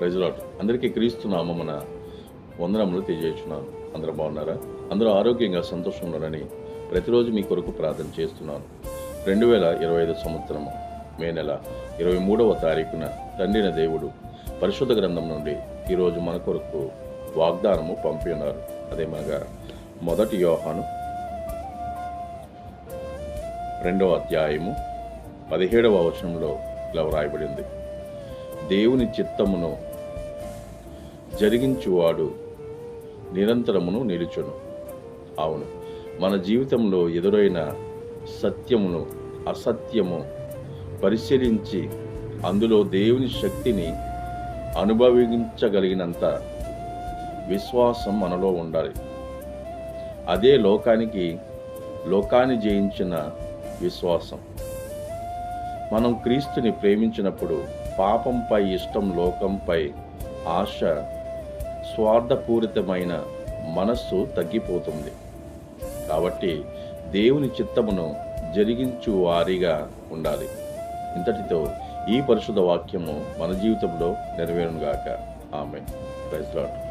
ప్రజలాట్ అందరికీ క్రీస్తు నామమున వందనములు తెలియజేస్తున్నాను. అందరూ బాగున్నారా? అందరూ ఆరోగ్యంగా సంతోషంగా ఉన్నారని ప్రతిరోజు మీ కొరకు ప్రార్థన చేస్తున్నాను. రెండు వేల ఇరవై ఐదు సంవత్సరము మే నెల ఇరవై మూడవ తారీఖున తండ్రిన దేవుడు పరిశుద్ధ గ్రంథం నుండి ఈరోజు మన కొరకు వాగ్దానము పంపి ఉన్నారు. అదేమనగా మొదటి యోహాను రెండవ అధ్యాయము పదిహేడవ వచనంలో ఇలా వ్రాయబడింది. దేవుని చిత్తమును జరిగించువాడు నిరంతరమును నిలుచును. అవును మన జీవితంలో ఎదురైన సత్యమును అసత్యము పరిశీలించి అందులో దేవుని శక్తిని అనుభవించగలిగినంత విశ్వాసం మనలో ఉండాలి. అదే లోకానికి లోకాన్ని జయించిన విశ్వాసం. మనం క్రీస్తుని ప్రేమించినప్పుడు పాపంపై ఇష్టం లోకంపై ఆశ స్వార్థపూరితమైన మనస్సు తగ్గిపోతుంది. కాబట్టి దేవుని చిత్తమును జరిగించు వారిగా ఉండాలి. ఇంతటితో ఈ పరిశుద్ధ వాక్యము మన జీవితంలో నెరవేరునుగాక. ఆమె ప్రైజ్ లాట్